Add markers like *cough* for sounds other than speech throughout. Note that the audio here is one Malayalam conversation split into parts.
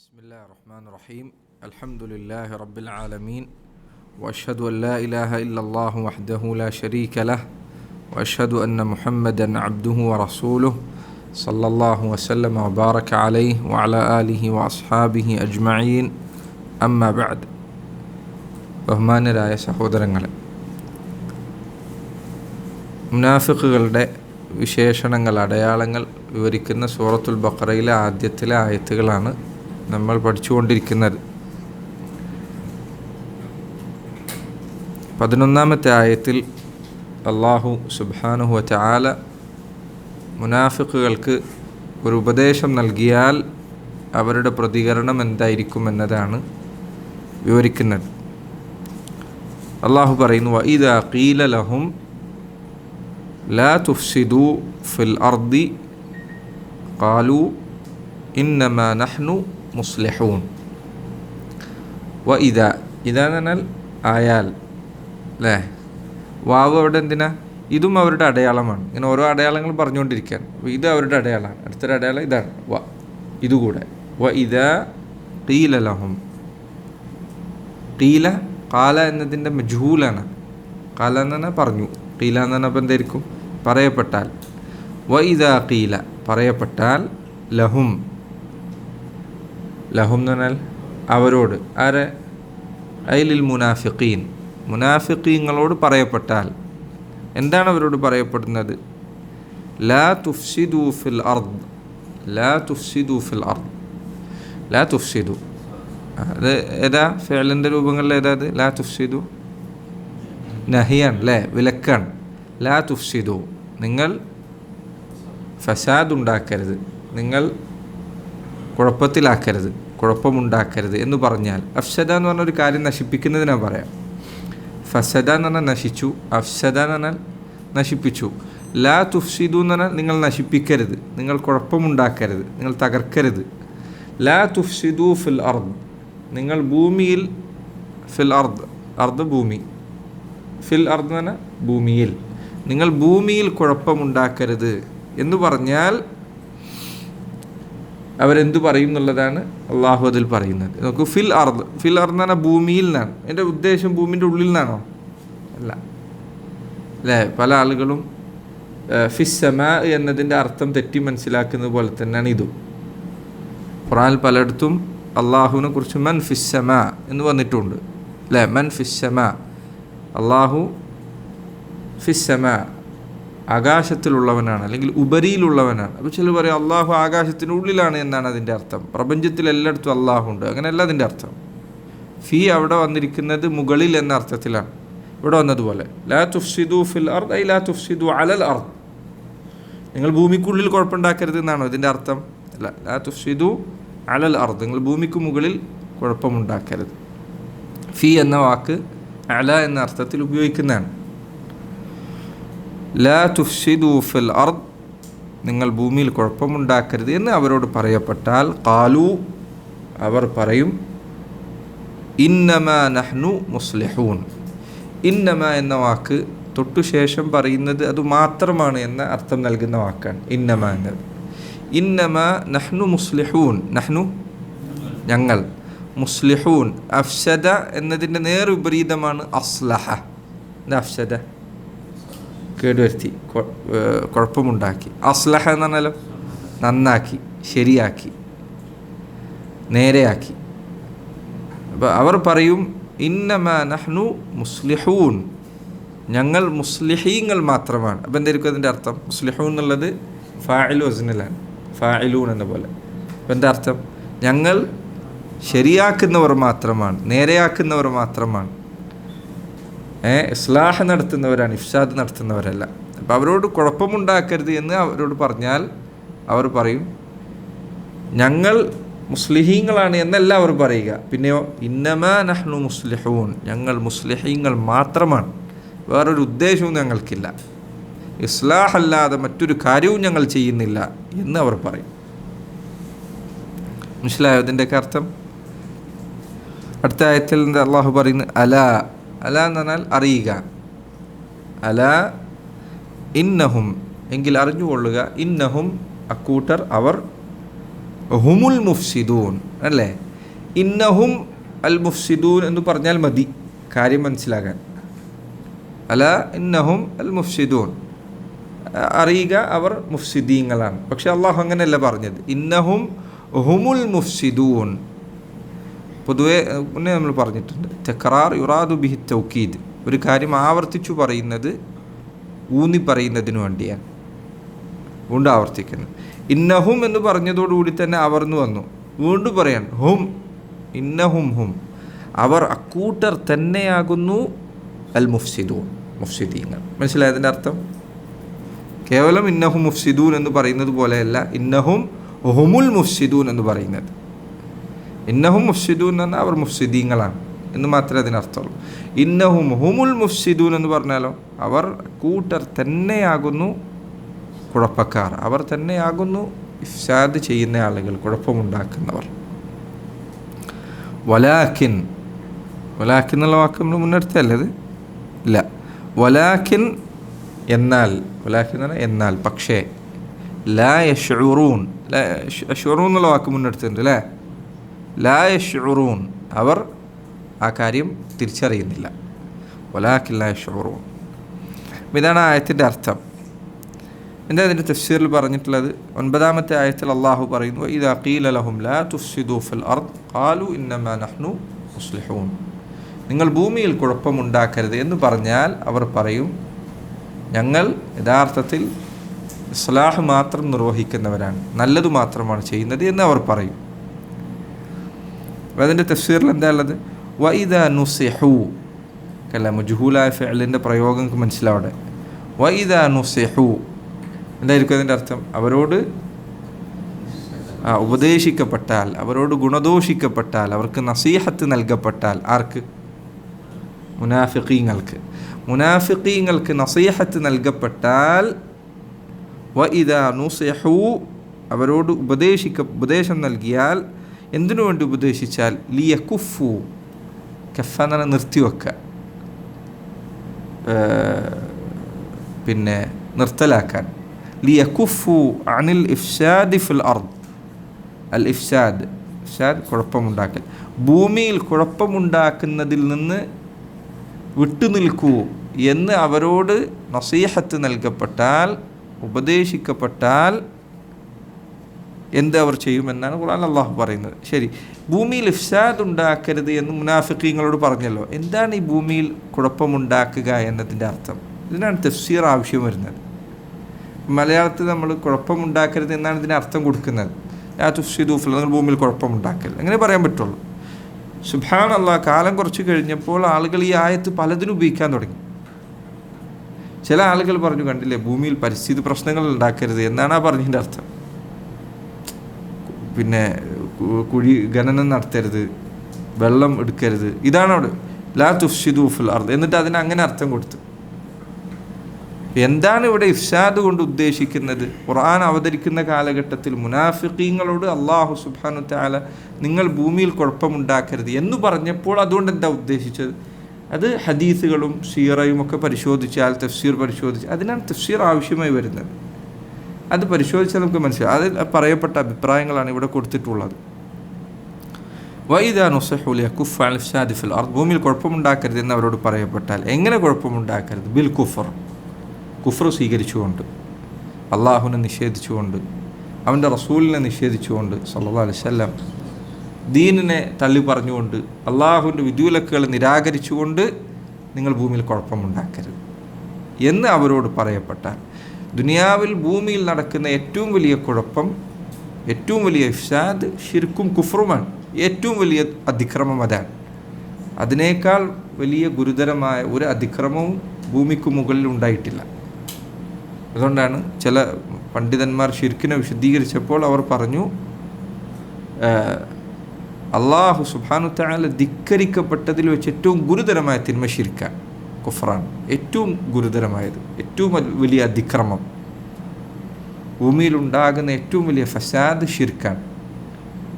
بسم الله الرحمن الرحيم الحمد لله رب العالمين واشهد ان لا اله الا الله وحده لا شريك له واشهد ان محمدا عبده ورسوله صلى الله وسلم وبارك عليه وعلى اله واصحابه اجمعين اما بعد ബഹുമാനരായ സഹോദരങ്ങളെ മുനാഫിക്കുകളുടെ വിശേഷണങ്ങൾ അടയാളങ്ങൾ വിവരിക്കുന്ന സൂറത്തുൽ ബക്കറയിലെ ആദ്യത്തിലെ ആയത്തുകളാണ് നമ്മൾ പഠിച്ചുകൊണ്ടിരിക്കുന്നത്. പതിനൊന്നാമത്തെ ആയത്തിൽ അള്ളാഹു സുബാനുഹു ചാല മുനാഫിക്കുകൾക്ക് ഒരു ഉപദേശം നൽകിയാൽ അവരുടെ പ്രതികരണം എന്തായിരിക്കും എന്നതാണ് വിവരിക്കുന്നത്. അള്ളാഹു പറയുന്നു വൈദ ഖീല ലാ തുഫ്സിദു ഫിൽ അർദി കാലു ഇന്നമ നഹ്നു മുസ്ലിഹൂൻ. വ ഇത ഇതാന്ന് പറഞ്ഞാൽ ആയാൽ അല്ലേ വാവ് അവിടെ എന്തിനാ? ഇതും അവരുടെ അടയാളമാണ്. ഇങ്ങനെ ഓരോ അടയാളങ്ങൾ പറഞ്ഞുകൊണ്ടിരിക്കുകയാണ്. ഇത് അവരുടെ അടയാളമാണ്. അടുത്തൊരു അടയാളം ഇതാണ്. വ ഇതുകൂടെ. വ ഇത ഖീല ലഹും. ഖീല കാല എന്നതിന്റെ മജൂലാണ് കാല എന്ന് പറഞ്ഞാൽ പറഞ്ഞു. ഖീല എന്ന് പറഞ്ഞപ്പോൾ എന്തായിരിക്കും? പറയപ്പെട്ടാൽ. വ ഇത ഖീല പറയപ്പെട്ടാൽ ലഹും. ലഹും എന്ന് പറഞ്ഞാൽ അവരോട്. ആരെ? അയിലിൽ മുനാഫിഖീൻ. മുനാഫിഖീങ്ങളോട് പറയപ്പെട്ടാൽ എന്താണ് അവരോട് പറയപ്പെടുന്നത്? ലാ തുഫ്സിദു ഫിൽ അർദ്. ലാ തുഫ്സിദു ഫിൽ അർദ്. ലാ തുഫ്സിദു. അത് ഏതാ? ഫേലിന്റെ രൂപങ്ങളിൽ ഏതാ അത്? ലാ തുഫ്സിദു. നഹിയാണ് അല്ലേ വിലക്കാണ്. ലാ തുഫ്സിദു. നിങ്ങൾ ഫസാദ് ഉണ്ടാക്കരുത്. നിങ്ങൾ കുഴപ്പത്തിലാക്കരുത് കുഴപ്പമുണ്ടാക്കരുത് എന്ന് പറഞ്ഞാൽ അഫ്സദ എന്ന് പറഞ്ഞ ഒരു കാര്യം നശിപ്പിക്കുന്നതിനാ പറയാം. ഫസദ എന്ന് പറഞ്ഞാൽ നശിച്ചു അഫ്സദ എന്ന് പറഞ്ഞാൽ നശിപ്പിച്ചു. ലാ തുഫ്സിദു എന്ന് പറഞ്ഞാൽ നിങ്ങൾ നശിപ്പിക്കരുത് നിങ്ങൾ കുഴപ്പമുണ്ടാക്കരുത് നിങ്ങൾ തകർക്കരുത്. ലാ തുഫ്സിദു ഫിൽ അർദ് നിങ്ങൾ ഭൂമിയിൽ ഫിൽ അർദ് അർദ് ഭൂമി. ഫിൽ അർദ് എന്ന് പറഞ്ഞാൽ ഭൂമിയിൽ. നിങ്ങൾ ഭൂമിയിൽ കുഴപ്പമുണ്ടാക്കരുത് എന്ന് പറഞ്ഞാൽ അവരെന്ത് പറയും എന്നുള്ളതാണ് അള്ളാഹു അതിൽ പറയുന്നത്. നോക്കൂ ഫിൽ അർദ്. ഫിൽ അർദ് എന്ന് പറഞ്ഞാൽ ഭൂമിയിൽ നിന്നാണ്. എന്റെ ഉദ്ദേശം ഭൂമിന്റെ ഉള്ളിൽ നിന്നാണോ? അല്ല. അല്ലേ? പല ആളുകളും ഫിസ്സമ എന്നതിന്റെ അർത്ഥം തെറ്റി മനസ്സിലാക്കുന്നത് പോലെ തന്നെയാണ് ഇതും. ഖുറാൻ പലയിടത്തും അള്ളാഹുവിനെ കുറിച്ച് മൻ ഫിസ്സമ എന്ന് പറഞ്ഞിട്ടുണ്ട്. അല്ലേ? മൻ ഫിസ്സമ അള്ളാഹു ഫിസ്സമ ആകാശത്തിലുള്ളവനാണ് അല്ലെങ്കിൽ ഉപരിയിലുള്ളവനാണ്. അപ്പോൾ ചിലർ പറയും അള്ളാഹു ആകാശത്തിനുള്ളിലാണ് എന്നാണ് അതിന്റെ അർത്ഥം. പ്രപഞ്ചത്തിൽ എല്ലായിടത്തും അള്ളാഹു ഉണ്ട്. അങ്ങനെയല്ല അതിന്റെ അർത്ഥം. ഫി അവിടെ വന്നിരിക്കുന്നത് മുകളിൽ എന്ന അർത്ഥത്തിലാണ്. ഇവിടെ വന്നതുപോലെ ലാ തുഫ്സിദു ഫിൽ അർദ് ഐ ലാ തുഫ്സിദു അലൽ അർദ്. നിങ്ങൾ ഭൂമിക്കുള്ളിൽ കുഴപ്പമുണ്ടാക്കരുത് എന്നാണോ ഇതിന്റെ അർത്ഥം? അല്ല ലാ തുഫ്സിദു അലൽ അർദ്. നിങ്ങൾ ഭൂമിക്ക് മുകളിൽ കുഴപ്പമുണ്ടാക്കരുത്. ഫി എന്ന വാക്ക് അല എന്ന അർത്ഥത്തിൽ ഉപയോഗിക്കുന്നതാണ്. ലാ തുഫ്സിദു ഫിൽ അർദ്. നിങ്ങൾ ഭൂമിയിൽ കുഴപ്പമുണ്ടാക്കരുത് എന്ന് അവരോട് പറയപ്പെട്ടാൽ കാലു അവർ പറയും ഇന്നമ നഹ്നു മുസ്ലിഹൂൻ. ഇന്നമ എന്ന വാക്ക് തൊട്ടുശേഷം പറയുന്നത് അത് മാത്രമാണ് എന്ന അർത്ഥം നൽകുന്ന വാക്കാണ്. ഇന്നമ എന്നത്. ഇന്നമ നഹ്നു മുസ്ലിഹൂൻ. നഹ്നു? ഞങ്ങൾ. മുസ്ലിഹൂൻ. അഫ്സദ എന്നതിന്റെ നേർ വിപരീതമാണ് അസ്ലഹ അഫ്സദ കേടുവരുത്തി. കുഴപ്പമുണ്ടാക്കി. അസ്ലഹ എന്ന് പറഞ്ഞാലോ? നന്നാക്കി ശരിയാക്കി നേരെയാക്കി. അപ്പോൾ അവർ പറയും ഇന്നമ നഹ്നു മുസ്ലിഹൂൻ. ഞങ്ങൾ മുസ്ലിഹീങ്ങൾ മാത്രമാണ്. അപ്പം എന്തായിരിക്കും അതിന്റെ അർത്ഥം? മുസ്ലിഹൂൻ എന്നുള്ളത് ഫായിലു അസിനിലാണ് ഫായിലൂൺ എന്ന പോലെ. അപ്പം എന്താ അർത്ഥം? ഞങ്ങൾ ശരിയാക്കുന്നവർ മാത്രമാണ് നേരെയാക്കുന്നവർ മാത്രമാണ്. ഇസ്ലാഹ നടത്തുന്നവരാണ് ഇഫ്ഷാദ് നടത്തുന്നവരല്ല. അപ്പോൾ അവരോട് കുഴപ്പമുണ്ടാക്കരുത് എന്ന് അവരോട് പറഞ്ഞാൽ അവർ പറയും ഞങ്ങൾ മുസ്ലിഹീങ്ങളാണ് എന്നല്ല അവർ പറയുക. പിന്നെയോ ഇന്നമ നഹ്നു മുസ്ലിഹൂൻ ഞങ്ങൾ മുസ്ലിഹീങ്ങൾ മാത്രമാണ് വേറൊരു ഉദ്ദേശവും ഞങ്ങൾക്കില്ല. ഇസ്ലാഹ് അല്ലാതെ മറ്റൊരു കാര്യവും ഞങ്ങൾ ചെയ്യുന്നില്ല എന്ന് അവർ പറയും. മനസ്സിലായോ ഇതിന്റെയൊക്കെ അർത്ഥം? അടുത്ത ആയത്തിൽ അള്ളാഹു പറയുന്നത്? അല അല എന്ന് പറഞ്ഞാൽ അറിയുക. അല ഇന്നഹും എങ്കിൽ അറിഞ്ഞുകൊള്ളുക ഇന്നഹും അക്കൂട്ടർ അവർ ഹുമുൽ മുഫ്സിദൂൻ അല്ലേ? ഇന്നഹും അൽ മുഫ്സിദൂൻ എന്ന് പറഞ്ഞാൽ മതി കാര്യം മനസ്സിലാകാൻ അല ഇന്നഹും അൽ മുഫ്സിദൂൻ. അറിയുക അവർ മുഫ്സിദീങ്ങളാണ്. പക്ഷെ അള്ളാഹു അങ്ങനെയല്ല പറഞ്ഞത്. ഇന്നഹും ഹുമുൽ മുഫ്സിദൂൻ. പൊതുവെ മുന്നേ നമ്മൾ പറഞ്ഞിട്ടുണ്ട്. തെക്കറാർ യുറാദു ബിഹി തൗക്കീദ്. ഒരു കാര്യം ആവർത്തിച്ചു പറയുന്നത് ഊന്നി പറയുന്നതിന് വേണ്ടിയാണ്. വീണ്ടും ആവർത്തിക്കുന്നത് ഇന്നഹും എന്ന് പറഞ്ഞതോടുകൂടി തന്നെ അവർ എന്ന് വന്നു. വീണ്ടും പറയാൻ ഹും ഇന്നഹും ഹും. അവർ അക്കൂട്ടർ തന്നെയാകുന്നു അൽ മുഫ്സിദൂൻ മുഫ്സിദീങ്ങൾ മനസ്സിലായതിന്റെ അർത്ഥം? കേവലം ഇന്നഹും മുഫ്സിദൂൻ എന്ന് പറയുന്നത് പോലെയല്ല ഇന്നഹും ഹുമുൽ മുഫ്സിദൂൻ എന്ന് പറയുന്നത്. ഇന്നഹും മുഫ്സിദൂൻ എന്ന് പറഞ്ഞാൽ അവർ മുഫ്സിദീങ്ങളാണ് എന്ന് മാത്രമേ അതിനർത്ഥമുള്ളൂ. ഇന്നഹും ഹുമുൽ മുഫ്സിദൂൻ എന്ന് പറഞ്ഞാലോ അവർ കൂട്ടർ തന്നെയാകുന്നു കുഴപ്പക്കാർ. അവർ തന്നെയാകുന്നു ഇഫ്സാദ് ചെയ്യുന്ന ആളുകൾ കുഴപ്പമുണ്ടാക്കുന്നവർ. വലാഖിൻ വലാഖിൻ എന്നുള്ള വാക്ക് നമ്മൾ മുന്നെടുത്തല്ലേ അത് ഇല്ല. വലാഖിൻ എന്നാൽ വലാഖിൻ എന്ന് പറഞ്ഞാൽ എന്നാൽ പക്ഷേ ലാ യഷുറൂൻ യഷുറൂൻ എന്നുള്ള വാക്ക് മുന്നെടുത്തിട്ടുണ്ട് അല്ലേ? ലാ യഷുറൂൻ അവർ ആ കാര്യം തിരിച്ചറിയുന്നില്ല. ലാ ഇതാണ് ആയത്തിന്റെ അർത്ഥം. എന്താ അതിന്റെ തഫ്സീറിൽ പറഞ്ഞിട്ടുള്ളത്? ഒൻപതാമത്തെ ആയത്തിൽ അള്ളാഹു പറയുന്നു ഇത് അഖീല ലഹും ലാ തുഫ്സിദു ഫിൽ അർദ് ഖാലു ഇന്നമാ നഹ്നു മുസ്ലിഹൂൻ. നിങ്ങൾ ഭൂമിയിൽ കുഴപ്പമുണ്ടാക്കരുത് എന്ന് പറഞ്ഞാൽ അവർ പറയും ഞങ്ങൾ യഥാർത്ഥത്തിൽ ഇസ്ലാഹ് മാത്രം നിർവഹിക്കുന്നവരാണ്. നല്ലത് മാത്രമാണ് ചെയ്യുന്നത് എന്ന് അവർ പറയും. അപ്പോൾ അതിന്റെ തഫ്സീറിൽ എന്താ ഉള്ളത്? വൈദ നുസിഹു. അല്ല മുജുഹൂലായ ഫെലിന്റെ പ്രയോഗം മനസ്സിലാവട്ടെ. വൈദ നുസിഹു. എന്തായിരിക്കും അതിന്റെ അർത്ഥം? അവരോട് ഉപദേശിക്കപ്പെട്ടാൽ അവരോട് ഗുണദോഷിക്കപ്പെട്ടാൽ അവർക്ക് നസീഹത്ത് നൽകപ്പെട്ടാൽ ആർക്ക്? മുനാഫിക്കീങ്ങൾക്ക് മുനാഫിക്കീങ്ങൾക്ക് നസീഹത്ത് നൽകപ്പെട്ടാൽ വ ഇതാ നുസിഹു അവരോട് ഉപദേശിക്ക ഉപദേശം നൽകിയാൽ എന്തിനു വേണ്ടി ഉപദേശിച്ചാൽ ലിയ കുഫു കഫ എന്ന് പറഞ്ഞാൽ നിർത്തിവെക്കുക. പിന്നെ നിർത്തലാക്കാൻ. ലിയ കുഫു അനിൽ ഇഫ്ഷാദ് ഫിൽ അർദ്. അൽ ഇഫ്ഷാദ് ഇഫ്ഷാദ് കുഴപ്പമുണ്ടാക്കൽ. ഭൂമിയിൽ കുഴപ്പമുണ്ടാക്കുന്നതിൽ നിന്ന് വിട്ടുനിൽക്കൂ എന്ന് അവരോട് നസീഹത്ത് നൽകപ്പെട്ടാൽ ഉപദേശിക്കപ്പെട്ടാൽ എന്ത് അവർ ചെയ്യുമെന്നാണ് ഖുർആൻ അള്ളാഹു പറയുന്നത്. ശരി. ഭൂമിയിൽ ഇഫ്സാദ് ഉണ്ടാക്കരുത് എന്ന് മുനാഫിക്കീങ്ങളോട് പറഞ്ഞല്ലോ. എന്താണ് ഈ ഭൂമിയിൽ കുഴപ്പമുണ്ടാക്കുക എന്നതിന്റെ അർത്ഥം? ഇതിനാണ് തഫ്സീർ ആവശ്യം വരുന്നത്. മലയാളത്തിൽ നമ്മൾ കുഴപ്പമുണ്ടാക്കരുത് എന്നാണ് ഇതിന് അർത്ഥം കൊടുക്കുന്നത്. ആ തുഫ്സിദൂഫിൽ നിങ്ങൾ ഭൂമിയിൽ കുഴപ്പമുണ്ടാക്കരുത്. അങ്ങനെ പറയാൻ പറ്റുള്ളൂ. അള്ളാഹ് കാലം കുറച്ച് കഴിഞ്ഞപ്പോൾ ആളുകൾ ഈ ആയത്ത് പലതിനും ഉപയോഗിക്കാൻ തുടങ്ങി. ചില ആളുകൾ പറഞ്ഞു കണ്ടില്ലേ ഭൂമിയിൽ പരിസ്ഥിതി പ്രശ്നങ്ങൾ ഉണ്ടാക്കരുത് എന്നാണ് ആ പറഞ്ഞതിന്റെ അർത്ഥം. പിന്നെ കുഴി ഖനനം നടത്തരുത് വെള്ളം എടുക്കരുത്. ഇതാണ് അവിടെ. ലാ തുഫ്ഷിദൂഫുൽ അർദ്. എന്നിട്ട് അതിന് അങ്ങനെ അർത്ഥം കൊടുത്തു. എന്താണ് ഇവിടെ ഇഫ്ഷാദ് കൊണ്ട് ഉദ്ദേശിക്കുന്നത്? ഖുർആൻ അവതരിക്കുന്ന കാലഘട്ടത്തിൽ മുനാഫിക്കീങ്ങളോട് അള്ളാഹു സുബാനു താല നിങ്ങൾ ഭൂമിയിൽ കുഴപ്പമുണ്ടാക്കരുത് എന്ന് പറഞ്ഞപ്പോൾ അതുകൊണ്ട് എന്താ ഉദ്ദേശിച്ചത്? അത് ഹദീസുകളും സീറയും ഒക്കെ പരിശോധിച്ചാൽ തഫ്സീർ പരിശോധിച്ച് അതിനാണ് തഫ്സീർ ആവശ്യമായി വരുന്നത്. അത് പരിശോധിച്ചാൽ നമുക്ക് മനസ്സിലായി അതിൽ പറയപ്പെട്ട അഭിപ്രായങ്ങളാണ് ഇവിടെ കൊടുത്തിട്ടുള്ളത്. വൈദാ നുസഹുലിയ കുഫ് അൽഫാദി ഫിൽ അർദ്. ഭൂമിയിൽ കുഴപ്പമുണ്ടാക്കരുത് എന്ന് അവരോട് പറയപ്പെട്ടാൽ എങ്ങനെ കുഴപ്പമുണ്ടാക്കരുത്? ബിൽ കുഫർ കുഫർ സ്വീകരിച്ചുകൊണ്ട് അള്ളാഹുവിനെ നിഷേധിച്ചുകൊണ്ട് അവന്റെ റസൂലിനെ നിഷേധിച്ചുകൊണ്ട് സല്ലാ അലിസ്ല്ലാം ദീനിനെ തള്ളി പറഞ്ഞുകൊണ്ട് അള്ളാഹുവിന്റെ വിദ്യുലക്കുകളെ നിരാകരിച്ചുകൊണ്ട് നിങ്ങൾ ഭൂമിയിൽ കുഴപ്പമുണ്ടാക്കരുത് എന്ന് അവരോട് പറയപ്പെട്ടാൽ ദുനിയാവിൽ ഭൂമിയിൽ നടക്കുന്ന ഏറ്റവും വലിയ കുഴപ്പം ഏറ്റവും വലിയ ഇഫ്സാദ് ഷിർക്കും കുഫറുമാണ് ഏറ്റവും വലിയ അതിക്രമം അതാണ്. അതിനേക്കാൾ വലിയ ഗുരുതരമായ ഒരു അതിക്രമവും ഭൂമിക്ക് മുകളിൽ ഉണ്ടായിട്ടില്ല. അതുകൊണ്ടാണ് ചില പണ്ഡിതന്മാർ ഷിർക്കിനെ വിശദീകരിച്ചപ്പോൾ അവർ പറഞ്ഞു അള്ളാഹു സുബാനു ധിക്കരിക്കപ്പെട്ടതിൽ വെച്ച് ഏറ്റവും ഗുരുതരമായ തിന്മ ഷിർക്കാണ് കുഫറാണ് ഏറ്റവും ഗുരുതരമായത് ഏറ്റവും വലിയ അതിക്രമം. ഭൂമിയിലുണ്ടാകുന്ന ഏറ്റവും വലിയ ഫസാദ് ഷിർക്കാണ്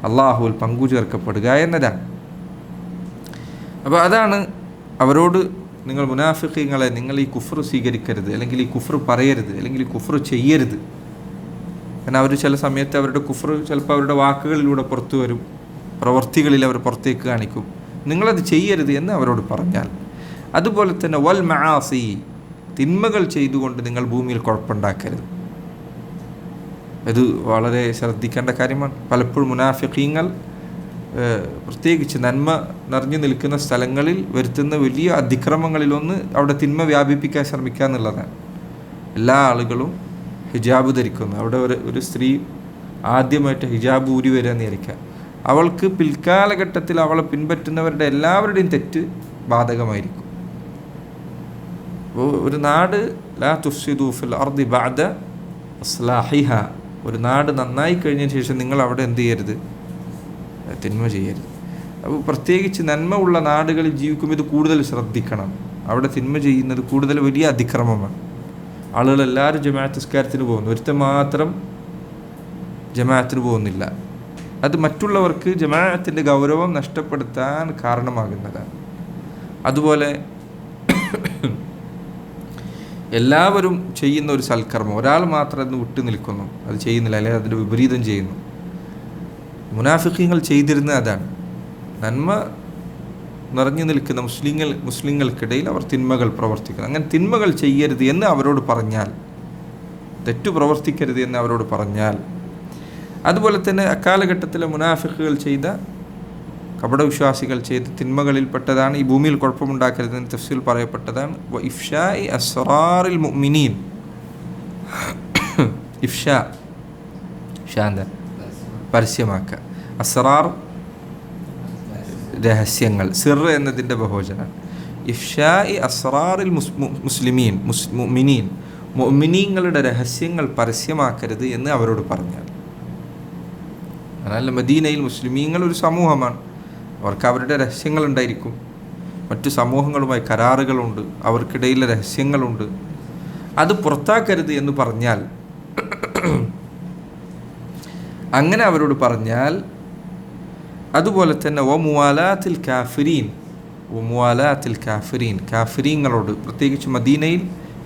അള്ളാഹുവിൽ പങ്കു ചേർക്കപ്പെടുക എന്നതാണ്. അപ്പോൾ അതാണ് അവരോട് നിങ്ങൾ മുനാഫിഖീങ്ങളെ നിങ്ങൾ ഈ കുഫർ സ്വീകരിക്കരുത് അല്ലെങ്കിൽ ഈ കുഫർ പറയരുത് അല്ലെങ്കിൽ ഈ കുഫർ ചെയ്യരുത്. കാരണം അവർ ചില സമയത്ത് അവരുടെ കുഫർ ചിലപ്പോൾ അവരുടെ വാക്കുകളിലൂടെ പുറത്തു വരും പ്രവൃത്തികളിൽ അവർ പുറത്തേക്ക് കാണിക്കും. നിങ്ങളത് ചെയ്യരുത് എന്ന് അവരോട് പറഞ്ഞാൽ അതുപോലെ തന്നെ വൽ മആസി തിന്മകൾ ചെയ്തുകൊണ്ട് നിങ്ങൾ ഭൂമിയിൽ കുഴപ്പമുണ്ടാക്കരുത്. ഇത് വളരെ ശ്രദ്ധിക്കേണ്ട കാര്യമാണ്. പലപ്പോഴും മുനാഫിക്കീങ്ങൾ പ്രത്യേകിച്ച് നന്മ നിറഞ്ഞു നിൽക്കുന്ന സ്ഥലങ്ങളിൽ വരുത്തുന്ന വലിയ അതിക്രമങ്ങളിലൊന്ന് അവിടെ തിന്മ വ്യാപിപ്പിക്കാൻ ശ്രമിക്കുക എന്നുള്ളതാണ്. എല്ലാ ആളുകളും ഹിജാബ് ധരിക്കുന്നു. അവിടെ ഒരു ഒരു സ്ത്രീ ആദ്യമായിട്ട് ഹിജാബ് ഊരി വരിക നേരിക്കുക അവൾക്ക് പിൽക്കാലഘട്ടത്തിൽ അവളെ പിൻപറ്റുന്നവരുടെ എല്ലാവരുടെയും തെറ്റ് ബാധകമായിരിക്കും. ഒരു നാട് ലാ തുഫ്സിദു ഫിൽ അർദി ബാദ അസ്ലാഹിഹ. ഒരു നാട് നന്നായി കഴിഞ്ഞ ശേഷം നിങ്ങൾ അവിടെ എന്ത് ചെയ്യരുത്? തിന്മ ചെയ്യരുത്. അപ്പോൾ പ്രത്യേകിച്ച് നന്മ ഉള്ള നാടുകളിൽ ജീവിക്കുമ്പോൾ ഇത് കൂടുതൽ ശ്രദ്ധിക്കണം. അവിടെ തിന്മ ചെയ്യുന്നത് കൂടുതൽ വലിയ അതിക്രമമാണ്. ആളുകൾ എല്ലാവരും ജമാഅത്ത് നിസ്കാരത്തിന് പോകുന്നു. ഒരുത്തൻ മാത്രം ജമാഅത്തിന് പോകുന്നില്ല. അത് മറ്റുള്ളവർക്ക് ജമാഅത്തിന്റെ ഗൗരവം നഷ്ടപ്പെടുത്താൻ കാരണമാകുന്നതാണ്. അതുപോലെ എല്ലാവരും ചെയ്യുന്ന ഒരു സൽക്കർമ്മം. ഒരാൾ മാത്രം അതിന് വിട്ടു നിൽക്കുന്നു. അത് ചെയ്യുന്നില്ല അല്ലെങ്കിൽ അതിന്റെ വിപരീതം ചെയ്യുന്നു. മുനാഫിഖ്യങ്ങൾ ചെയ്തിരുന്ന അതാണ്. നന്മ നിറഞ്ഞു നിൽക്കുന്ന മുസ്ലിങ്ങൾ മുസ്ലിങ്ങൾക്കിടയിൽ അവർ തിന്മകൾ പ്രവർത്തിക്കുന്നു. അങ്ങനെ തിന്മകൾ ചെയ്യരുത് എന്ന് അവരോട് പറഞ്ഞാൽ തെറ്റു പ്രവർത്തിക്കരുത് എന്ന് അവരോട് പറഞ്ഞാൽ അതുപോലെ തന്നെ അക്കാലഘട്ടത്തിലെ മുനാഫിഖുകൾ ചെയ്ത കപടവിശ്വാസികൾ ചെയ്ത തിന്മകളിൽപ്പെട്ടതാണ് ഈ ഭൂമിയിൽ കുഴപ്പമുണ്ടാക്കരുതെന്ന് തഫ്സീൽ പറയപ്പെട്ടതാണ്. വ ഇ അസ്റാറിൽ മുഅ്മിനീൻ. ഇഫ്ഷാ ഷാന്ത പരസ്യമാക്കുക. അസ്റാർ രഹസ്യങ്ങൾ സിർ എന്നതിന്റെ ബഹോജനാണ് ഇഫ്ഷാ ഇ അസ്റാറിൽ മുസ് മുസ്ലിമീൻ മുസ് മുഅ്മിനീൻ. മുഅ്മിനീങ്ങളുടെ രഹസ്യങ്ങൾ പരസ്യമാക്കരുത് എന്ന് അവരോട് പറഞ്ഞാൽ. അതല്ല മദീനയിൽ മുസ്ലിമീങ്ങൾ ഒരു സമൂഹമാണ്. അവർക്ക് അവരുടെ രഹസ്യങ്ങളുണ്ടായിരിക്കും. മറ്റു സമൂഹങ്ങളുമായി കരാറുകളുണ്ട്. അവർക്കിടയിലെ രഹസ്യങ്ങളുണ്ട്. അത് പുറത്താക്കരുത് എന്ന് പറഞ്ഞാൽ *clears throat* അങ്ങനെ അവരോട് പറഞ്ഞാൽ അതുപോലെ തന്നെ ഒ മുവാലാത്തിൽ കാഫിരീൻ ഒ മുവാലാത്തിൽ കാഫിരീൻ കാഫിരീങ്ങളോട് പ്രത്യേകിച്ച് മദീനയിൽ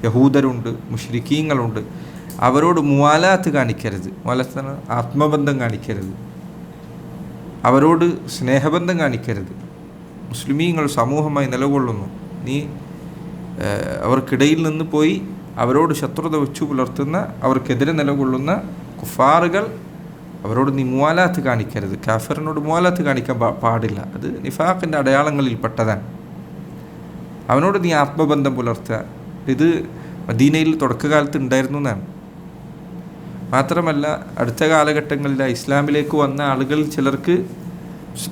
യഹൂദരുണ്ട് മുഷ്രിഖീങ്ങളുണ്ട് അവരോട് മുവാലാത്ത് കാണിക്കരുത്. മുവാലാത്ത് ആത്മബന്ധം കാണിക്കരുത്. അവരോട് സ്നേഹബന്ധം കാണിക്കരുത്. മുസ്ലിമീങ്ങൾ സമൂഹമായി നിലകൊള്ളുന്നു. നീ അവർക്കിടയിൽ നിന്ന് പോയി അവരോട് ശത്രുത വെച്ചു പുലർത്തുന്ന അവർക്കെതിരെ നിലകൊള്ളുന്ന കുഫാറുകൾ അവരോട് നീ മുവാലാത്ത് കാണിക്കരുത്. കാഫറിനോട് മുവാലാത്ത് കാണിക്കാൻ പാടില്ല. അത് നിഫാഖിന്റെ അടയാളങ്ങളിൽ പെട്ടതാണ് അവനോട് നീ ആത്മബന്ധം പുലർത്തുക. ഇത് മദീനയിൽ തുടക്കകാലത്ത് ഉണ്ടായിരുന്നു എന്നാണ്. മാത്രമല്ല അടുത്ത കാലഘട്ടങ്ങളിൽ ഇസ്ലാമിലേക്ക് വന്ന ആളുകൾ ചിലർക്ക്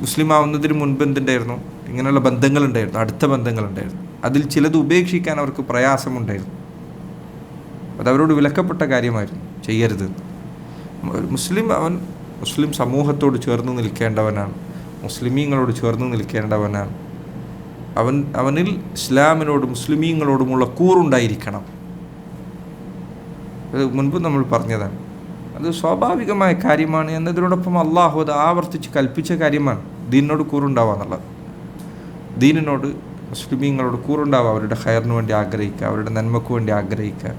മുസ്ലിം ആവുന്നതിന് മുൻപ് എന്തുണ്ടായിരുന്നു? ഇങ്ങനെയുള്ള ബന്ധങ്ങളുണ്ടായിരുന്നു അടുത്ത ബന്ധങ്ങളുണ്ടായിരുന്നു. അതിൽ ചിലത് ഉപേക്ഷിക്കാൻ അവർക്ക് പ്രയാസമുണ്ടായിരുന്നു. അതവരോട് വിലക്കപ്പെട്ട കാര്യമായിരുന്നു ചെയ്യരുത്. മുസ്ലിം അവൻ മുസ്ലിം സമൂഹത്തോട് ചേർന്ന് നിൽക്കേണ്ടവനാണ്. മുസ്ലിമീങ്ങളോട് ചേർന്ന് നിൽക്കേണ്ടവനാണ്. അവൻ അവനിൽ ഇസ്ലാമിനോടും മുസ്ലിമീങ്ങളോടുമുള്ള കൂറുണ്ടായിരിക്കണം. അത് മുൻപ് നമ്മൾ പറഞ്ഞതാണ്. അത് സ്വാഭാവികമായ കാര്യമാണ് എന്നതിനോടൊപ്പം അള്ളാഹു അത് ആവർത്തിച്ച് കൽപ്പിച്ച കാര്യമാണ്. ദീനിനോട് കൂറുണ്ടാവുക എന്നുള്ളത്. ദീനിനോട് മുസ്ലിമീങ്ങളോട് കൂറുണ്ടാവുക. അവരുടെ ഹയറിന് വേണ്ടി ആഗ്രഹിക്കുക അവരുടെ നന്മക്ക് വേണ്ടി ആഗ്രഹിക്കുക.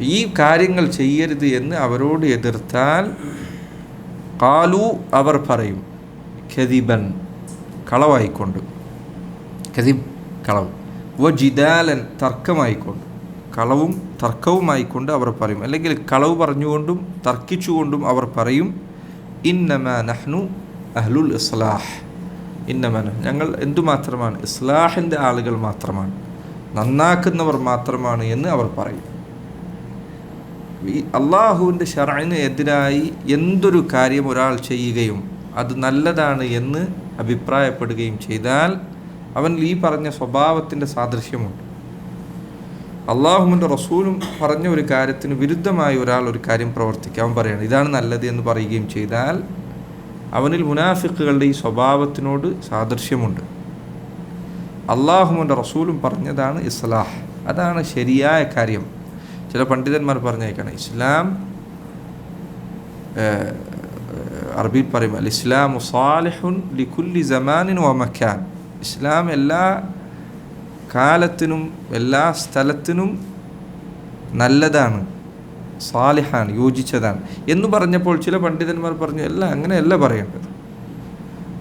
ഈ കാര്യങ്ങൾ ചെയ്യരുത് എന്ന് അവരോട് എതിർത്താൽ കാലു അവർ പറയും ഖദിബൻ കളവായിക്കൊണ്ട്. ഖദിബ് കളവ്. വ ജിദാലൻ തർക്കമായിക്കൊണ്ട്. കളവും തർക്കവുമായിക്കൊണ്ട് അവർ പറയും. അല്ലെങ്കിൽ കളവ് പറഞ്ഞുകൊണ്ടും തർക്കിച്ചുകൊണ്ടും അവർ പറയും ഇന്നമ നഹ്നു അഹ്ലുൽ ഇസ്ലാഹ്. ഇന്നമ നഹ്നു. ഞങ്ങൾ എന്തുമാത്രമാണ്? ഇസ്ലാഹിന്റെ ആളുകൾ മാത്രമാണ്. നന്നാക്കുന്നവർ മാത്രമാണ് എന്ന് അവർ പറയും. ഈ അള്ളാഹുവിന്റെ ഷറൈന് എതിരായി എന്തൊരു കാര്യം ഒരാൾ ചെയ്യുകയും അത് നല്ലതാണ് എന്ന് അഭിപ്രായപ്പെടുകയും ചെയ്താൽ അവൻ ഈ പറഞ്ഞ സ്വഭാവത്തിന്റെ സാദൃശ്യമുണ്ട്. അള്ളാഹുവിന്റെ റസൂലും പറഞ്ഞ ഒരു കാര്യത്തിന് വിരുദ്ധമായി ഒരാൾ ഒരു കാര്യം പ്രവർത്തിക്കാൻ പറയുന്നത് ഇതാണ് നല്ലത് എന്ന് പറയുകയും ചെയ്താൽ അവനിൽ മുനാഫിക്കുകളുടെ ഈ സ്വഭാവത്തിനോട് സാദൃശ്യമുണ്ട്. അള്ളാഹുവിന്റെ റസൂലും പറഞ്ഞതാണ് ഇസ്ലാഹ്. അതാണ് ശരിയായ കാര്യം. ചില പണ്ഡിതന്മാർ പറഞ്ഞേക്കാണ് ഇസ്ലാം അറബി പറയും വ ഇസ്ലാം എല്ലാ കാലത്തിനും എല്ലാ സ്ഥലത്തിനും നല്ലതാണ് സാലിഹാണ് യോജിച്ചതാണ് എന്ന് പറഞ്ഞപ്പോൾ ചില പണ്ഡിതന്മാർ പറഞ്ഞു അല്ല അങ്ങനെയല്ല പറയേണ്ടത്.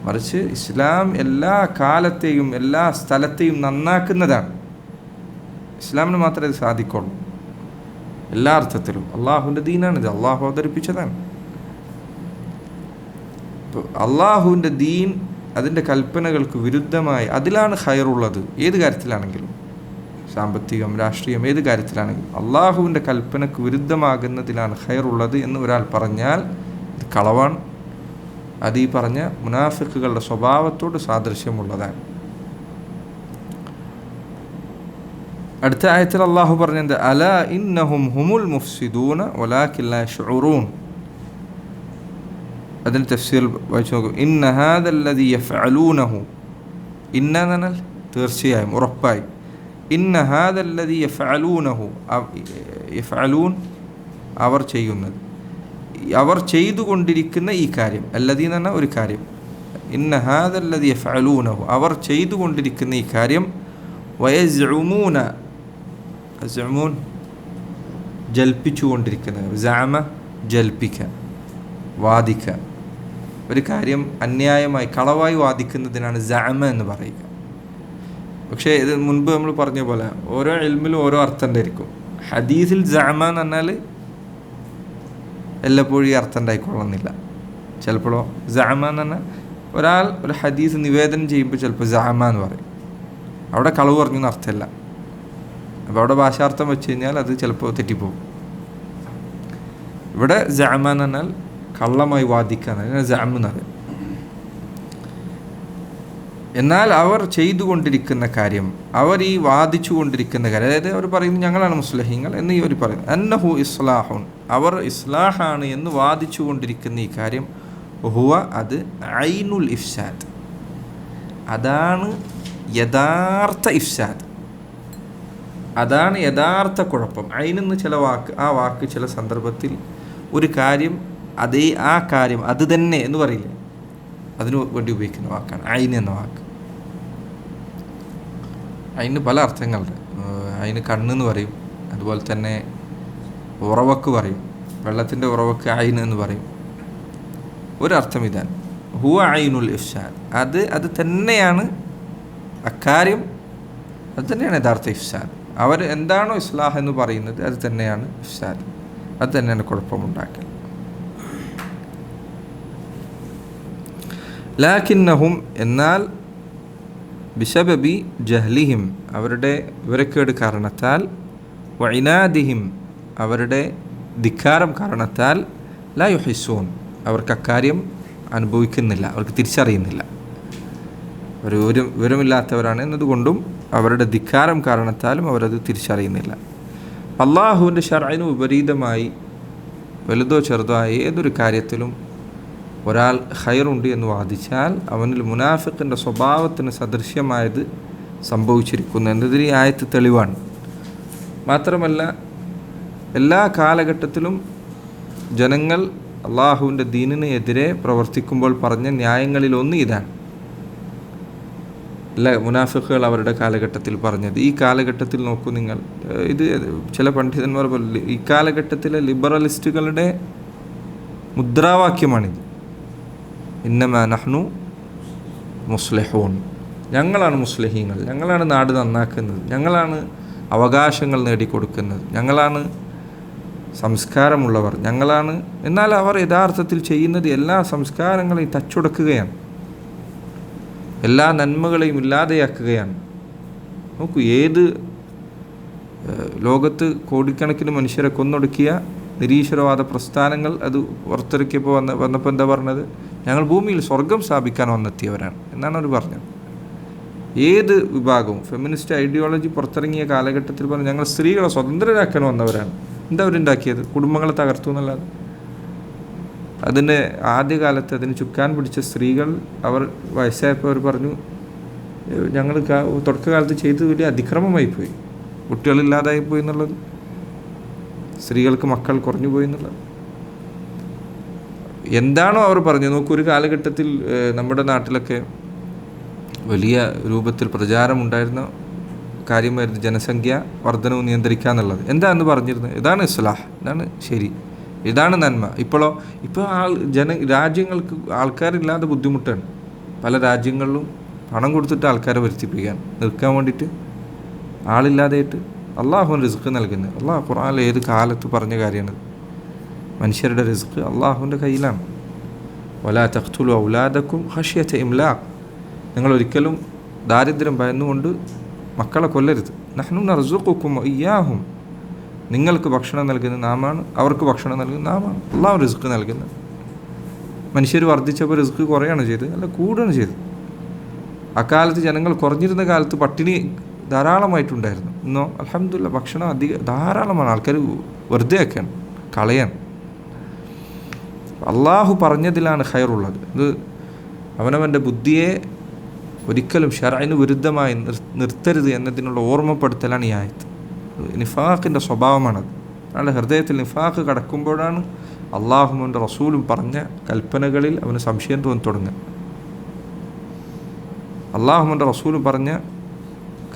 മറിച്ച് ഇസ്ലാം എല്ലാ കാലത്തെയും എല്ലാ സ്ഥലത്തെയും നന്നാക്കുന്നതാണ്. ഇസ്ലാമിന് മാത്രമേ ഇത് സാധിക്കുള്ളൂ. എല്ലാ അർത്ഥത്തിലും. അള്ളാഹുവിന്റെ ദീനാണിത്. അള്ളാഹു അവതരിപ്പിച്ചതാണ്. അള്ളാഹുവിന്റെ ദീൻ അതിന്റെ കൽപ്പനകൾക്ക് വിരുദ്ധമായി അതിലാണ് ഹയറുള്ളത് ഏത് കാര്യത്തിലാണെങ്കിലും? സാമ്പത്തികം രാഷ്ട്രീയം ഏത് കാര്യത്തിലാണെങ്കിലും. അള്ളാഹുവിന്റെ കൽപ്പനക്ക് വിരുദ്ധമാകുന്നതിലാണ് ഹയറുള്ളത് എന്ന് ഒരാൾ പറഞ്ഞാൽ ഇത് കളവാണ്. അത് ഈ പറഞ്ഞ മുനാഫിക്കുകളുടെ സ്വഭാവത്തോട് സാദൃശ്യമുള്ളതാണ്. അടുത്ത ആയത്തിൽ അള്ളാഹു പറഞ്ഞത് അല ഇന്നഹും ഹുമുൽ മുഫ്സിദൂന വലാക്കില്ല ഷുറൂൻ അതിന് തഫ്സീർ വായിച്ചു നോക്കും. ഇന്ന ഹാദല്ലതി യഫ്അലൂനഹു. ഇന്ന എന്നാൽ തീർച്ചയായും ഉറപ്പായി. ഇന്ന ഹാദല്ലതി യഫ്അലൂനഹു. യഫ്അലൂൻ അവർ ചെയ്യുന്നത്. അവർ ചെയ്തുകൊണ്ടിരിക്കുന്ന ഈ കാര്യം അല്ലതി എന്ന് പറഞ്ഞാൽ ഒരു കാര്യം. ഇന്ന ഹാദല്ലതി യഫ്അലൂനഹു. അവർ ചെയ്തുകൊണ്ടിരിക്കുന്ന ഈ കാര്യം വയസ്മൂന അസ്ഉമൂൻ ജൽപ്പിച്ചുകൊണ്ടിരിക്കുന്നത്. ജാമ ജൽപ്പിക്കുക വാദിക്കുക ഒരു കാര്യം അന്യായമായി കളവായി വാദിക്കുന്നതിനാണ് ജാമ എന്ന് പറയുക. പക്ഷേ ഇത് മുൻപ് നമ്മൾ പറഞ്ഞ പോലെ ഓരോ എൽമിലും ഓരോ അർത്ഥം ഉണ്ടായിരിക്കും. ഹദീസിൽ ജാമ എന്ന് പറഞ്ഞാൽ എല്ലപ്പോഴും ഈ അർത്ഥം ഉണ്ടായിക്കൊള്ളുന്നില്ല ചിലപ്പോഴോ ജാമ എന്ന് പറഞ്ഞാൽ ഒരാൾ ഒരു ഹദീസ് നിവേദനം ചെയ്യുമ്പോൾ ചിലപ്പോൾ ജാമ എന്ന് പറയും. അവിടെ കളവ് പറഞ്ഞു അർത്ഥമില്ല. അപ്പോൾ അവിടെ ഭാഷാർത്ഥം വെച്ച് കഴിഞ്ഞാൽ അത് ചിലപ്പോൾ തെറ്റിപ്പോകും. ഇവിടെ ജാമ എന്ന് പറഞ്ഞാൽ കള്ളമായി വാദിക്കുക ജാമ എന്ന് പറയും. എന്നാൽ അവർ ചെയ്തുകൊണ്ടിരിക്കുന്ന കാര്യം അവർ ഈ വാദിച്ചു കൊണ്ടിരിക്കുന്ന കാര്യം അതായത് അവർ പറയുന്നു ഞങ്ങളാണ് മുസ്ലിഹീങ്ങൾ എന്ന് ഇവർ പറയുന്നു അന്നഹു ഇസ്ലാഹുൻ അവർ ഇസ്ലാഹാണ് എന്ന് വാദിച്ചു കൊണ്ടിരിക്കുന്ന ഈ കാര്യം ഹുവ അത് ഐനുൽ ഇഫ്സാദ് അതാണ് യഥാർത്ഥ ഇഫ്സാദ് അതാണ് യഥാർത്ഥ കുഴപ്പം. ഐനെന്ന് ചില വാക്ക് ആ വാക്ക് ചില സന്ദർഭത്തിൽ ഒരു കാര്യം അതേ ആ കാര്യം അത് തന്നെ എന്ന് പറയില്ലേ? അതിനു വേണ്ടി ഉപയോഗിക്കുന്ന വാക്കാണ്. അയിന് എന്ന വാക്ക്. അതിന് പല അർത്ഥങ്ങളുണ്ട്. അതിന് കണ്ണെന്ന് പറയും. അതുപോലെ തന്നെ ഉറവക്ക് പറയും. വെള്ളത്തിന്റെ ഉറവക്ക് അയിന് എന്ന് പറയും. ഒരർത്ഥം ഇതാണ്. ഹുവ ഐനുൽ ഇഫ്ഷാൻ അത് അത് തന്നെയാണ് അക്കാര്യം. അത് തന്നെയാണ് യഥാർത്ഥ ഇഫ്ഷാൻ അവർ എന്താണോ ഇസ്ലാഹ് എന്ന് പറയുന്നത് അത് തന്നെയാണ് ഇഫ്ഷാൻ അത് തന്നെയാണ് കുഴപ്പമുണ്ടാക്കൽ. ലാക്കിന്നഹും എന്നാൽ ബിഷബബി ജഹ്ലിഹിം അവരുടെ വിവരക്കേട് കാരണത്താൽ വൈനാദിഹിം അവരുടെ ധിക്കാരം കാരണത്താൽ ലാ യുഹിസൂൻ അവർക്ക് അക്കാര്യം അനുഭവിക്കുന്നില്ല അവർക്ക് തിരിച്ചറിയുന്നില്ല. അവർ ഒരു വിവരമില്ലാത്തവരാണ് എന്നതുകൊണ്ടും അവരുടെ ധിക്കാരം കാരണത്താലും അവരത് തിരിച്ചറിയുന്നില്ല. അള്ളാഹുവിന്റെ ഷർഐന് വിപരീതമായി വലുതോ ചെറുതോ ആയ ഏതൊരു കാര്യത്തിലും ഒരാൾ ഹൈറുണ്ട് എന്ന് വാദിച്ചാൽ അവനിൽ മുനാഫിക്കിന്റെ സ്വഭാവത്തിന് സദൃശ്യമായത് സംഭവിച്ചിരിക്കുന്നു. എന്നതിന് ഈ ആയത്ത് തെളിവാണ്. മാത്രമല്ല എല്ലാ കാലഘട്ടത്തിലും ജനങ്ങൾ അള്ളാഹുവിന്റെ ദീനിന് എതിരെ പ്രവർത്തിക്കുമ്പോൾ പറഞ്ഞ ന്യായങ്ങളിലൊന്ന് ഇതാണ്. അല്ല മുനാഫിക്കുകൾ അവരുടെ കാലഘട്ടത്തിൽ പറഞ്ഞത്. ഈ കാലഘട്ടത്തിൽ നോക്കൂ നിങ്ങൾ. ഇത് ചില പണ്ഡിതന്മാർ ഈ കാലഘട്ടത്തിലെ ലിബറലിസ്റ്റുകളുടെ മുദ്രാവാക്യമാണിത്. ഇന്നമ നഹ്നു മുസ്ലിഹൂൺ ഞങ്ങളാണ് മുസ്ലിഹീങ്ങൾ. ഞങ്ങളാണ് നാട് നന്നാക്കുന്നത്. ഞങ്ങളാണ് അവകാശങ്ങൾ നേടിക്കൊടുക്കുന്നത്. ഞങ്ങളാണ് സംസ്കാരമുള്ളവർ. ഞങ്ങളാണ് എന്നാൽ അവർ യഥാർത്ഥത്തിൽ ചെയ്യുന്നത് എല്ലാ സംസ്കാരങ്ങളെയും തച്ചുടക്കുകയാണ്. എല്ലാ നന്മകളെയും ഇല്ലാതെയാക്കുകയാണ്. നോക്കൂ ഏത് ലോകത്ത് കോടിക്കണക്കിന് മനുഷ്യരെ കൊന്നൊടുക്കിയ നിരീശ്വരവാദ പ്രസ്ഥാനങ്ങൾ അത് പുറത്തിറക്കിയപ്പോൾ വന്ന വന്നപ്പോൾ എന്താ പറഞ്ഞത്? ഞങ്ങൾ ഭൂമിയിൽ സ്വർഗം സ്ഥാപിക്കാൻ വന്നെത്തിയവരാണ് എന്നാണ് അവർ പറഞ്ഞത്. ഏത് വിഭാഗവും ഫെമിനിസ്റ്റ് ഐഡിയോളജി പുറത്തിറങ്ങിയ കാലഘട്ടത്തിൽ പറഞ്ഞു ഞങ്ങൾ സ്ത്രീകളെ സ്വതന്ത്രരാക്കാൻ വന്നവരാണ്. എന്താ അവരുണ്ടാക്കിയത്? കുടുംബങ്ങളെ തകർത്തു എന്നല്ലാതെ അതിന് ആദ്യകാലത്ത് അതിന് ചുക്കാൻ പിടിച്ച സ്ത്രീകൾ അവർ വയസ്സായപ്പോൾ അവർ പറഞ്ഞു ഞങ്ങൾ തുടക്കകാലത്ത് ചെയ്തത് വലിയ അതിക്രമമായി പോയി കുട്ടികളില്ലാതായി പോയി എന്നുള്ളത്. സ്ത്രീകൾക്ക് മക്കൾ കുറഞ്ഞു പോയി എന്നുള്ളത്. എന്താണോ അവർ പറഞ്ഞു. നോക്കൂ ഒരു കാലഘട്ടത്തിൽ നമ്മുടെ നാട്ടിലൊക്കെ വലിയ രൂപത്തിൽ പ്രചാരമുണ്ടായിരുന്ന കാര്യമായിരുന്നു ജനസംഖ്യ വർധനവ് നിയന്ത്രിക്കുക എന്നുള്ളത്. എന്താണെന്ന് പറഞ്ഞിരുന്നത്? ഇതാണ് ഇസ്ലാഹ്. ഇതാണ് ശരി. ഇതാണ് നന്മ. ഇപ്പോഴോ ഇപ്പോൾ ആൾ ജന രാജ്യങ്ങൾക്ക് ആൾക്കാരില്ലാതെ ബുദ്ധിമുട്ടാണ്. പല രാജ്യങ്ങളിലും പണം കൊടുത്തിട്ട് ആൾക്കാരെ വരുത്തിപ്പിക്കാൻ നിൽക്കാൻ വേണ്ടിയിട്ട് ആളില്ലാതെയായിട്ട് അള്ളാഹുവിന് റിസ്ക് നൽകുന്നത്. അള്ളാഹു ഖുറാനിൽ ഏത് കാലത്ത് പറഞ്ഞ കാര്യമാണ്? മനുഷ്യരുടെ റിസ്ക് അള്ളാഹുവിന്റെ കയ്യിലാണ്. വലാ തഖ്തുലു ഔലാദക്കും ഹഷിയത്തെ ഇംലാഖ്. നിങ്ങൾ ഒരിക്കലും ദാരിദ്ര്യം ഭയന്നുകൊണ്ട് മക്കളെ കൊല്ലരുത്. നഹ്നു നർസുഖുക്കും ഇയാഹും നിങ്ങൾക്ക് ഭക്ഷണം നൽകുന്ന നാമാണ് അവർക്ക് ഭക്ഷണം നൽകുന്ന നാമാണ്. അള്ളാഹു റിസ്ക് നൽകുന്നത്. മനുഷ്യർ വർദ്ധിച്ചപ്പോൾ റിസ്ക് കുറയാണ് ചെയ്തത് അല്ല കൂടുകയാണ് ചെയ്തത്. അക്കാലത്ത് ജനങ്ങൾ കുറഞ്ഞിരുന്ന കാലത്ത് പട്ടിണി ധാരാളമായിട്ടുണ്ടായിരുന്നു. ഇന്നോ അലഹമില്ല ഭക്ഷണം അധികം ധാരാളമാണ്. ആൾക്കാർ വെറുതെ ആക്കുകയാണ് കളയാൻ അള്ളാഹു പറഞ്ഞതിലാണ് ഹയറുള്ളത് ഇത് അവനവന്റെ ബുദ്ധിയെ ഒരിക്കലും ഷറൈന് വിരുദ്ധമായി നിർ നിർത്തരുത് എന്നതിനുള്ള ഓർമ്മപ്പെടുത്തലാണ് ഈ ആയത്ത്. നിഫാഖിന്റെ സ്വഭാവമാണത്. അയാളുടെ ഹൃദയത്തിൽ നിഫാഖ് കടക്കുമ്പോഴാണ് അള്ളാഹുമുന്റെ റസൂലും പറഞ്ഞ കൽപ്പനകളിൽ അവന് സംശയം തോന്നി തുടങ്ങുക. അള്ളാഹുമുന്റെ റസൂലും പറഞ്ഞ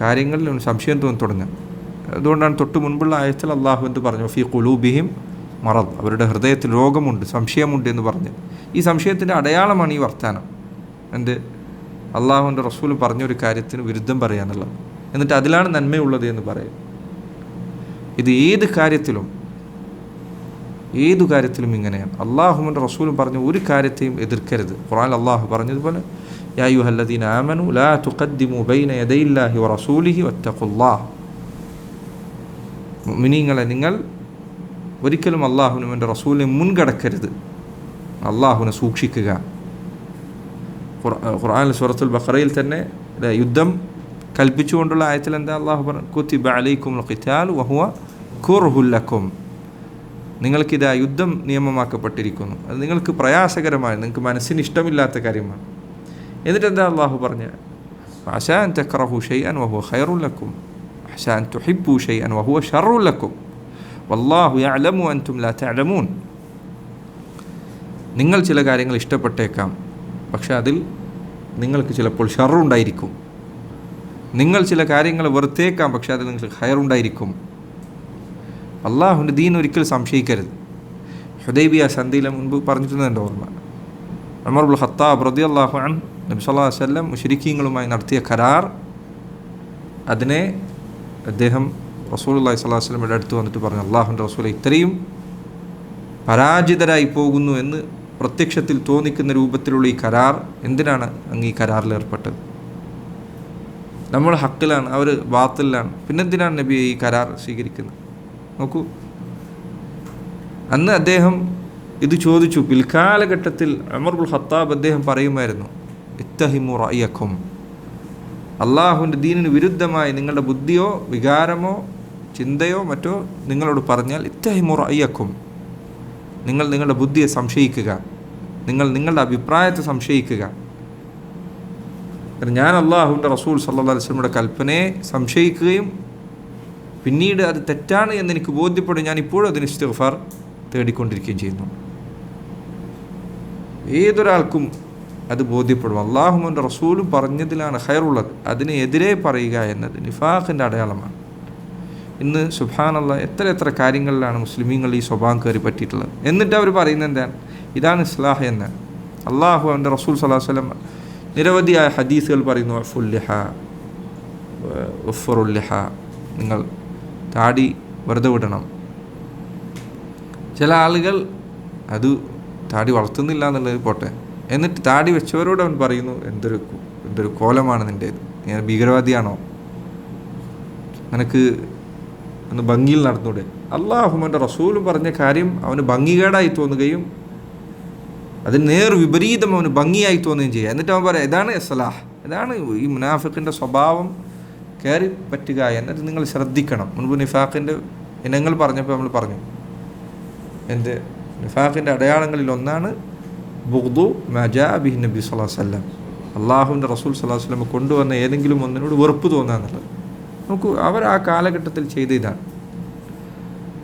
കാര്യങ്ങളിൽ അവന് സംശയം തോന്നി തുടങ്ങുക. അതുകൊണ്ടാണ് തൊട്ട് മുൻപുള്ള ആയത്തിൽ അള്ളാഹു എന്ത് പറഞ്ഞു? ഫി കുലൂബിഹിം മറദ് അവരുടെ ഹൃദയത്തിൽ രോഗമുണ്ട് സംശയമുണ്ട് എന്ന് പറഞ്ഞ്. ഈ സംശയത്തിന്റെ അടയാളമാണ് ഈ വർത്താനം. എന്ത്? അള്ളാഹുവിന്റെ റസൂൽ പറഞ്ഞൊരു കാര്യത്തിന് വിരുദ്ധം പറയാന്നുള്ളത് എന്നിട്ട് അതിലാണ് നന്മയുള്ളത് എന്ന് പറയും. ഇത് ഏത് കാര്യത്തിലും ഏതു കാര്യത്തിലും ഇങ്ങനെയാണ്. അള്ളാഹുവിന്റെ റസൂലും പറഞ്ഞ ഒരു കാര്യത്തെയും എതിർക്കരുത്. ഖുറാൻ അള്ളാഹു പറഞ്ഞതുപോലെ യാ ഹല്ലദീൻ ആമനു ലാ തുഖദ്ദിമു ബൈന യദൈല്ലാഹി വ റസൂലിഹി വറ്റഖുല്ലാഹ് മിനിങ്ങളെ നിങ്ങൾ ഒരിക്കലും അള്ളാഹുവിനും എന്റെ റസൂലിനെ മുൻകടക്കരുത്. അള്ളാഹുവിനെ സൂക്ഷിക്കുക. ഖുർആൻ സുറത്തുൽ ബഖറയിൽ തന്നെ യുദ്ധം കൽപ്പിച്ചുകൊണ്ടുള്ള ആയത്തിൽ എന്താ അള്ളാഹു പറഞ്ഞു കുത്തിബ അലൈക്കും ഖിതാൽ വഹുവ കുർഹുല്ലക്കും നിങ്ങൾക്കിതാ യുദ്ധം നിയമമാക്കപ്പെട്ടിരിക്കുന്നു. അത് നിങ്ങൾക്ക് പ്രയാസകരമായി നിങ്ങൾക്ക് മനസ്സിന് ഇഷ്ടമില്ലാത്ത കാര്യമാണ്. എന്നിട്ട് എന്താ അള്ളാഹു പറഞ്ഞ? അശാൻ തക്രഹു ഷെയ്യാൻ വഹുവ ഖൈറുല്ലക്കും അശാൻ തുഹിബു ഷെയ്യാൻ വഹുവ ഷറുല്ലക്കും വല്ലാഹു യഅലമു അൻതും ലാ തഅലമൂൻ. നിങ്ങൾ ചില കാര്യങ്ങൾ ഇഷ്ടപ്പെട്ടേക്കാം പക്ഷെ അതിൽ നിങ്ങൾക്ക് ചിലപ്പോൾ ഷറുണ്ടായിരിക്കും നിങ്ങൾ ചില കാര്യങ്ങൾ വെറുത്തേക്കാം പക്ഷെ അതിൽ നിങ്ങൾക്ക് ഹയറുണ്ടായിരിക്കും അള്ളാഹുവിന്റെ ദീൻ ഒരിക്കൽ സംശയിക്കരുത്. ഹുദൈബിയ സന്ധിയിലെ മുൻപ് പറഞ്ഞിട്ടുണ്ട് ഓർമ്മ. അമർബുൽ ഹത്താബ് റതി അള്ളാഹു അൻ നബി സല്ലാ വല്ലം മുഷരിക്കീങ്ങളുമായി നടത്തിയ കരാർ അതിനെ അദ്ദേഹം അള്ളഹി സ്വലാഹു വസ്ലമിന്റെ അടുത്ത് വന്നിട്ട് പറഞ്ഞു അള്ളാഹുന്റെ റസൂൽ ഇത്രയും പരാജിതരായി പോകുന്നു എന്ന് പ്രത്യക്ഷത്തിൽ തോന്നിക്കുന്ന രൂപത്തിലുള്ള ഈ കരാർ എന്തിനാണ് അങ്ങ് ഈ കരാറിൽ ഏർപ്പെട്ടത്? നമ്മൾ ഹക്കിലാണ് അവർ ബാത്തിലാണ്. പിന്നെന്തിനാണ് നബി ഈ കരാർ സ്വീകരിക്കുന്നത്? നോക്കൂ. അന്ന് അദ്ദേഹം ഇത് ചോദിച്ചു പിൽക്കാലഘട്ടത്തിൽ അമർബുൽ ഖത്താബ് അദ്ദേഹം പറയുമായിരുന്നു ഇത്തഹിമു റയ്യക്കും അള്ളാഹുവിന്റെ ദീനിന് വിരുദ്ധമായി നിങ്ങളുടെ ബുദ്ധിയോ വികാരമോ ചിന്തയോ മറ്റോ നിങ്ങളോട് പറഞ്ഞാൽ ഇത്തഹിമുറ അയ്യക്കും നിങ്ങൾ നിങ്ങളുടെ ബുദ്ധിയെ സംശയിക്കുക. നിങ്ങൾ നിങ്ങളുടെ അഭിപ്രായത്തെ സംശയിക്കുക. ഞാൻ അള്ളാഹുവിന്റെ റസൂൽ സല്ലാ വസ്ലമിയുടെ കൽപ്പനയെ സംശയിക്കുകയും പിന്നീട് അത് തെറ്റാണ് എന്ന് എനിക്ക് ബോധ്യപ്പെടും. ഞാൻ ഇപ്പോഴും അതിന് ഇസ്തിഗ്ഫാർ തേടിക്കൊണ്ടിരിക്കുകയും ചെയ്യുന്നു. ഏതൊരാൾക്കും അത് ബോധ്യപ്പെടും. അള്ളാഹുമന്റെ റസൂലും പറഞ്ഞതിലാണ് ഹയറുള്ളത് അതിനെതിരെ പറയുക എന്നത് നിഫാഖിന്റെ അടയാളമാണ്. ഇന്ന് സുബാനുള്ള എത്ര എത്ര കാര്യങ്ങളിലാണ് മുസ്ലിമീങ്ങൾ ഈ സ്വഭാവം കയറി പറ്റിയിട്ടുള്ളത്. എന്നിട്ട് അവർ പറയുന്നത് എന്താണ്? ഇതാണ് ഇസ്ലാഹ് എന്ന്. അള്ളാഹു അവന്റെ റസൂൽ സലാഹു വല്ലം നിരവധിയായ ഹദീസുകൾ പറയുന്നു അഫുല്ലിഹ ഉഫറുല്ലിഹ നിങ്ങൾ താടി വെറുതെ വിടണം. ചില ആളുകൾ അത് താടി വളർത്തുന്നില്ല എന്നുള്ളത് പോട്ടെ. എന്നിട്ട് താടി വെച്ചവരോട് അവൻ പറയുന്നു എന്തൊരു എന്തൊരു കോലമാണ് നിന്റേത്. ഞാൻ ഭീകരവാദിയാണോ? നിനക്ക് ഒന്ന് ഭംഗിയിൽ നടന്നൂടെ. അള്ളാഹുമന്റെ റസൂലും പറഞ്ഞ കാര്യം അവന് ഭംഗികേടായി തോന്നുകയും അതിന് നേർ വിപരീതം അവന് ഭംഗിയായി തോന്നുകയും ചെയ്യുക. എന്നിട്ട് അവൻ പറയാം ഇതാണ് സലാഹ്. ഇതാണ് ഈ മുനാഫിക്കിന്റെ സ്വഭാവം. കയറി പറ്റുക എന്നത് നിങ്ങൾ ശ്രദ്ധിക്കണം. മുൻപ് നിഫാഖിന്റെ ഇനങ്ങൾ പറഞ്ഞപ്പോൾ നമ്മൾ പറഞ്ഞു. എന്റെ നിഫാഖിന്റെ അടയാളങ്ങളിൽ ഒന്നാണ് ബുഗ്ദു മജാ ബിഹ് നബി സ്വലാ വല്ലം അള്ളാഹുവിന്റെ റസൂൽ സല്ലാഹു വല്ലം കൊണ്ടുവന്ന ഏതെങ്കിലും ഒന്നിനോട് വെറുപ്പ് തോന്നുക എന്നുള്ളത്. നമുക്ക് അവർ ആ കാലഘട്ടത്തിൽ ചെയ്ത ഇതാണ്.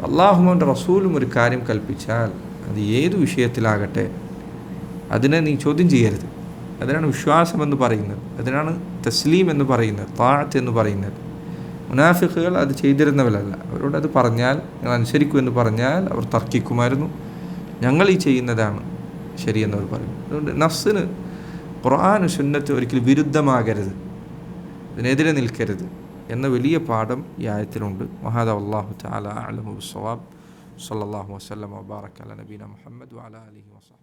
അള്ളാഹുമോന്റെ റസൂലും ഒരു കാര്യം കൽപ്പിച്ചാൽ അത് ഏത് വിഷയത്തിലാകട്ടെ അതിനെ നീ ചോദ്യം ചെയ്യരുത്. അതിനാണ് വിശ്വാസം എന്ന് പറയുന്നത്. അതിനാണ് തസ്ലീം എന്ന് പറയുന്നത് താഴത്ത് എന്ന് പറയുന്നത്. മുനാഫിഖുകൾ അത് ചെയ്തിരുന്നവരല്ല. അവരോട് അത് പറഞ്ഞാൽ ഞങ്ങൾ അനുസരിക്കൂ എന്ന് പറഞ്ഞാൽ അവർ തർക്കിക്കുമായിരുന്നു. ഞങ്ങൾ ഈ ചെയ്യുന്നതാണ് ശരിയെന്നവർ പറയും അതുകൊണ്ട് നഫ്സിന് ഖുർആാനു സുന്നത്ത് ഒരിക്കലും വിരുദ്ധമാകരുത്. അതിനെതിരെ നിൽക്കരുത്. എന്ന വലിയ പാഠം ഈ ആയത്തിലുണ്ട്. മഹാദ അള്ളാഹു താല അലമു സവാബ് സല്ലാഹു വസ്ലം വബാറക് അല നബീന മുഹമ്മദ് വാല അലി വസ്ലം